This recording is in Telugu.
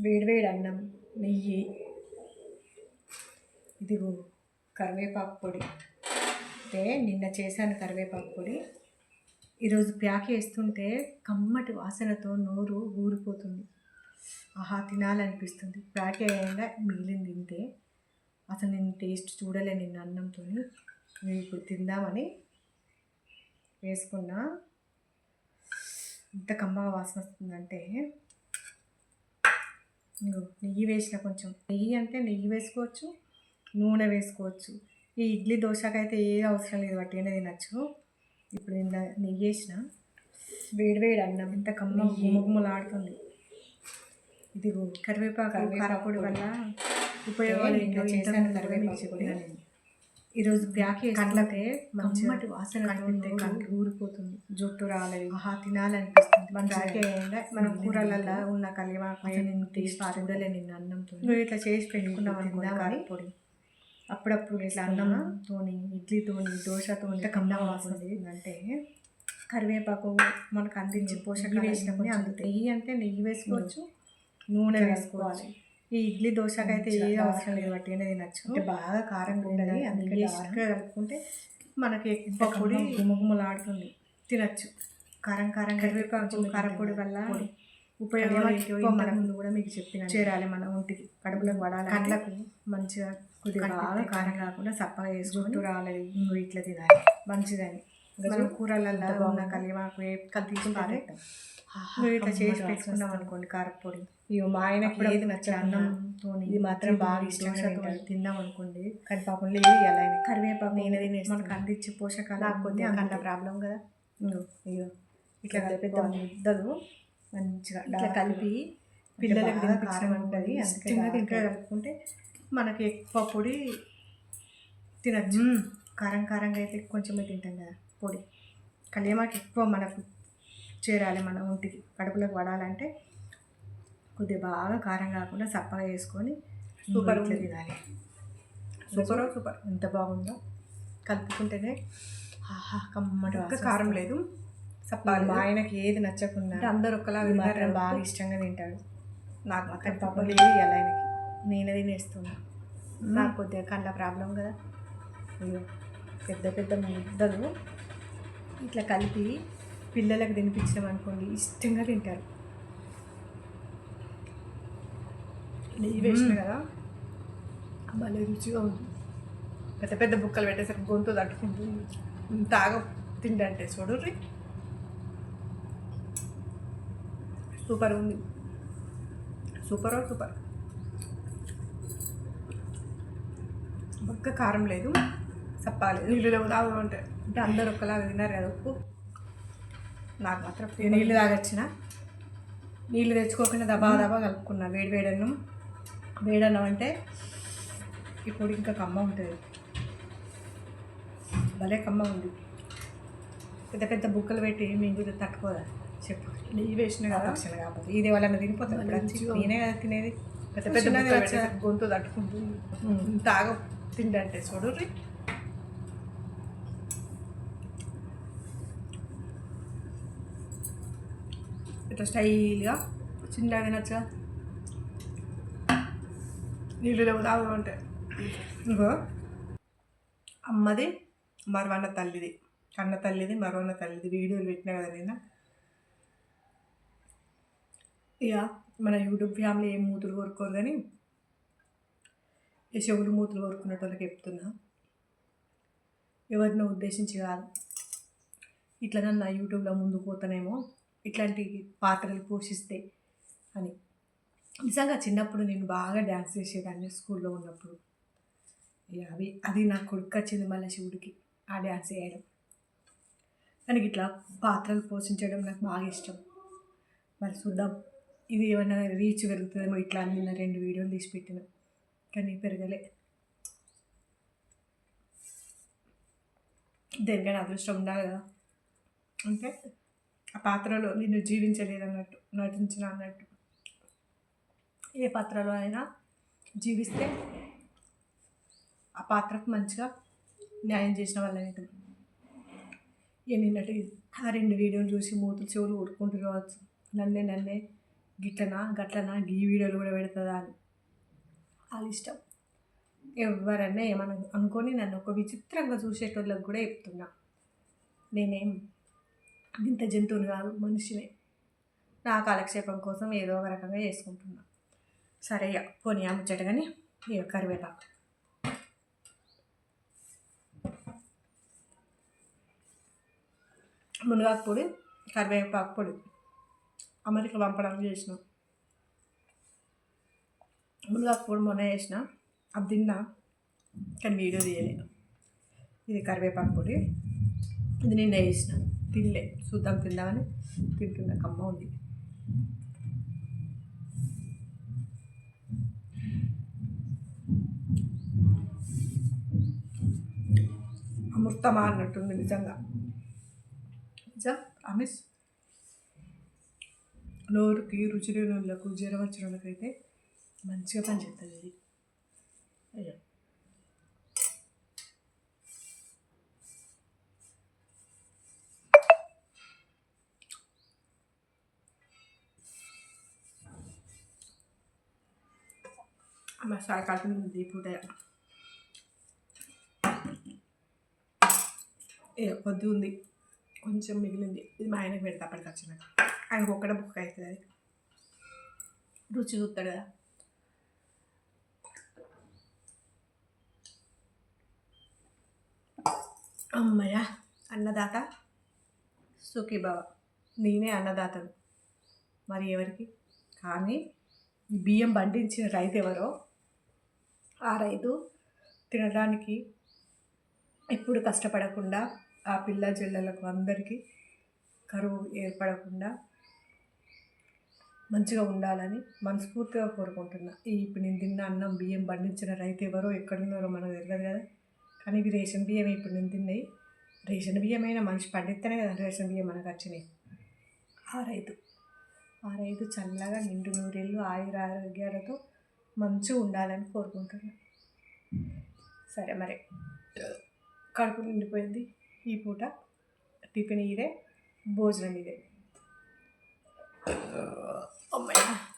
వేడివేడి అన్నం నెయ్యి. ఇదిగో కరివేపాకు పొడి. అంటే నిన్న చేశాను కరివేపాకు పొడి. ఈరోజు ప్యాక్ వేస్తుంటే కమ్మటి వాసనతో నోరు ఊరిపోతుంది. ఆహా తినాలనిపిస్తుంది. ప్యాక్ వేయంగా మిగిలింది తింటే అసలు నేను టేస్ట్ చూడలే నిన్న అన్నంతో నేను ఇప్పుడు తిందామని వేసుకున్నా. ఎంత కమ్మగా వాసన వస్తుందంటే నెయ్యి వేసిన కొంచెం. నెయ్యి అంటే నెయ్యి వేసుకోవచ్చు నూనె వేసుకోవచ్చు. ఈ ఇడ్లీ దోశకైతే ఏ అవసరం లేదు వట్టిగానే తినచ్చు. ఇప్పుడు ఇంత నెయ్యి వేసిన. వేడివేడి అన్నం ఎంత కమ్మ గుమగుమలాడుతుంది. ఇదిగో కరివేపాకు కారపొడి వల్ల ఉపయోగాలు ఏంటో చేశాను కరివేపాకు పొడి ఈరోజు ప్యాక్ కట్లకే కమ్మటి వాసన కంటి ఊరిపోతుంది. జుట్టు రాలేదు. ఆహా తినాలనిపిస్తుంది. మన వేయంగా మనం కూరలలో ఉన్న కలివాకు నేను తీసి చూడలే నిన్న అన్నంతో నువ్వు ఇట్లా చేసి పెట్టుకున్నాం అనుకున్నా పొడి. అప్పుడప్పుడు ఇట్లా అన్నంతోని ఇడ్లీతోని దోశతోని కమ్మగా వాసన అంటే కరివేపాకు మనకు అందించే పోషకాలు వేసినప్పుడు అందుతాయి. నెయ్యి అంటే నెయ్యి వేసుకోవచ్చు. నూనె వేసుకోవాలి. ఈ ఇడ్లీ దోశకైతే ఏ అవసరం లేదు వట్టిగానే తినచ్చు. అంటే బాగా కారం ఉండదు అందుకే కలుపుకుంటే మనకి ఎక్కువ పొడి గుమగుమలాడుతుంది తినచ్చు. కారం కారం కరివేపాకు కారపొడి వల్ల ఉపయోగాలు ఏంటో మన ముందు కూడా మీకు చెప్పిన చేరాలి మన ఒంటికి కడుపులోకి పడాలి కళ్ళకు మంచిగా కొద్దిగా కారం కాకుండా సప్పగా వేసుకుంటూ రాలేదు. ఇంకో ఇట్లా తినాలి. మంచిదని. మనం కూరలలో ఉన్న కలిపి పారేస్తాం నువ్వు ఇట్లా చేసి పెట్టుకున్నాం అనుకోండి కారపొడి. ఇవి మా ఆయనకి ఏది నచ్చ అన్నంతో ఇది మాత్రం బాగా ఇష్టంగా తిన్నాం అనుకోండి. కానీ పాపం లేదు ఆయన. కరివేపాకు నేను తినేసి మనకు అందించే పోషకాలు లేకపోతే అంత ప్రాబ్లం కదా. ఇగో ఇట్లా కలిపేద్ద ముద్దలు మంచిగా ఇట్లా కలిపి పిల్లలకి తినిపించడం ఉంటుంది. ఇష్టంగా తింటే కలుపుకుంటే మనకి ఎక్కువ పొడి తినచ్చు. కారం కారంగా అయితే కొంచెమే తింటాం కదా. పొడి. కలియమాకు ఎక్కువ మనకు చేరాలి మన ఒంటికి. కడుపులోకి పడాలంటే కొద్దిగా బాగా కారం కాకుండా సప్పగా వేసుకొని సూపర్ తినాలి. Super super. ఎంత బాగుందో. కలుపుకుంటేనే ఆహా కమ్మటి ఒక్క కారం లేదు. సప్పాలి మా ఆయనకి ఏది నచ్చకుండా అందరు ఒకలా మాత్రం బాగా ఇష్టంగా తింటాడు. నాకు మాత్రం పాప లేదు ఇలా ఆయనకి. నేనే తినేస్తున్నా. నాకు కొద్దిగా కళ్ళ ప్రాబ్లం కదా. పెద్ద పెద్ద ముద్దలు. ఇట్లా కలిపి పిల్లలకు తినిపించడం అనుకోండి ఇష్టంగా తింటారు. నెయ్యి వేసిన కదా? భలే రుచిగా ఉంది పెద్ద పెద్ద బుక్కలు పెట్టేసరికి గొంతు తట్టుకుంటుంది తాగ తిండంటే చూడు సూపర్ ఉంది. Super super. ఒక్క కారం లేదు. చెప్పాలి. నీళ్ళు లేవు తాగమంటే అంటే. అందరు ఒక్కలాగా తిన్నారు కదా ఉప్పు. నాకు మాత్రం నీళ్ళు తాగొచ్చిన. నీళ్ళు తెచ్చుకోకుండా దబా దబా కలుపుకున్నా. వేడి వేడన్నం వేడన్నం అంటే ఇప్పుడు ఇంకా కమ్మ ఉంటుంది. భలే కమ్మ ఉంది. పెద్ద పెద్ద బుక్కలు పెట్టి మీకు తట్టుకోదా? చెప్పు. నెయ్యి వేసిన కదా. వచ్చిన కాకపోతే ఇది వాళ్ళని తినిపోతుంది నేనే కదా తినేది. పెద్ద పెద్ద గొంతు తట్టుకుంటుంది. తాగ తిండంటే చూడు. ఇట్లా స్టైల్గా చిన్నగా తినచ్చా నీళ్ళు లేవు తాగమంటే ఇంకో అమ్మది మరవన్న తల్లిది. కన్న తల్లిది మరవన్న తల్లిది. వీడియోలు పెట్టినా కదా నేను ఇక మన యూట్యూబ్ ఫ్యామిలీ ఏం మూతులు కోరుకోరు కానీ ఈ చెవులు మూతులు కోరుకునే వాళ్ళకి చెప్తున్నా. ఎవరినో ఉద్దేశించి కాదు. ఇట్లా నన్ను యూట్యూబ్లో ముందు పోతానేమో. ఇట్లాంటి పాత్రలు పోషిస్తే అని. నిజంగా చిన్నప్పుడు నేను బాగా డ్యాన్స్ చేసేదాన్ని స్కూల్లో ఉన్నప్పుడు. ఇక అవి అది నా కొడుకు వచ్చింది మళ్ళీ శివుడికి ఆ డ్యాన్స్ వేయడం. దానికి ఇట్లా పాత్రలు పోషించడం నాకు బాగా ఇష్టం. మరి చూద్దాం. ఇది ఏమైనా రీచ్ పెరుగుతుందేమో ఇట్లా నిన్న రెండు వీడియోలు తీసి పెట్టిన. కానీ పెరగలే. దేనికైనా అదృష్టం ఉండాలి కదా. అంటే ఆ పాత్రలో నిన్ను జీవించలేదన్నట్టు నటించిన అన్నట్టు. ఏ పాత్రలో అయినా జీవిస్తే ఆ పాత్రకు మంచిగా న్యాయం చేసిన వాళ్ళని ఇక నిన్నటి ఆ రెండు వీడియోలు చూసి మూతులు చెవులు ఊరుకుంటూ కావచ్చు నన్నే నన్నే గిట్లనా గట్లనా గీ వీడియోలు కూడా పెడుతుందా అని. వాళ్ళ ఇష్టం ఎవరన్నా ఏమన్నా అనుకొని నన్ను ఒక విచిత్రంగా చూసేటోళ్ళకి కూడా చెప్తున్నా. నేనేం ఇంత జంతువుని కాదు మనిషినే నా కాలక్షేపం కోసం ఏదో ఒక రకంగా చేసుకుంటున్నా. సరే ఇక పోనీ ముచ్చట కానీ ఈ కరివేపాకు. మునగాకు పొడి కరివేపాకు పొడి. అమెరికా పంపడానికి చేసిన. మునగాకు పొడి మొన్న చేసిన. అది తిన్నా కానీ వీడియో తీయలేదు ఇది కరివేపాకు పొడి. ఇది నిన్న వేసిన తినలే. చూద్దాం తిందామని తింటున్నా. కమ్మ ఉంది. అమృతమా అన్నట్టుంది నిజంగా. నిజం? అమిస్ నోరుకి రుచి లేని వాళ్ళకు జ్వరం వచ్చిన వాళ్ళకైతే మంచిగా పనిచేస్తుంది ఇది అయ్యో. మసాలా కలిపి పూట కొద్ది ఉంది. కొంచెం మిగిలింది. ఇది మా ఆయనకు పెడతా అప్పటికి వచ్చినాక. ఆయనకు ఒక్కడ బుక్ అవుతుంది అది. రుచి చూస్తాడు కదా. అమ్మయ్య అన్నదాత సుఖీబావ నేనే అన్నదాతను. మరి ఎవరికి? కానీ ఈ బియ్యం పండించిన రైతు ఎవరో ఆ రైతు తినడానికి ఎప్పుడు కష్టపడకుండా ఆ పిల్ల జల్లలకు అందరికీ కరువు ఏర్పడకుండా మంచిగా ఉండాలని మనస్ఫూర్తిగా కోరుకుంటున్నా. ఈ ఇప్పుడు నేను తిన్న అన్నం బియ్యం పండించిన రైతు ఎవరో ఎక్కడున్నారో మనకు తెలియదు కదా. కానీ ఇవి రేషన్ బియ్యం ఇప్పుడు నేను తిన్నాయి రేషన్ అయినా మనిషి పండిస్తేనే కదా రేషన్ బియ్యం మనకు వచ్చినాయి ఆ రైతు ఆ రైతు చల్లగా నిండు నూరేళ్ళు ఆయుర ఆరోగ్యాలతో మంచిగా ఉండాలని కోరుకుంటున్నా. సరే మరి. కడుపు నిండిపోయింది ఈ పూట. టిఫిన్ ఇదే భోజనం ఇదే. అమ్మాయి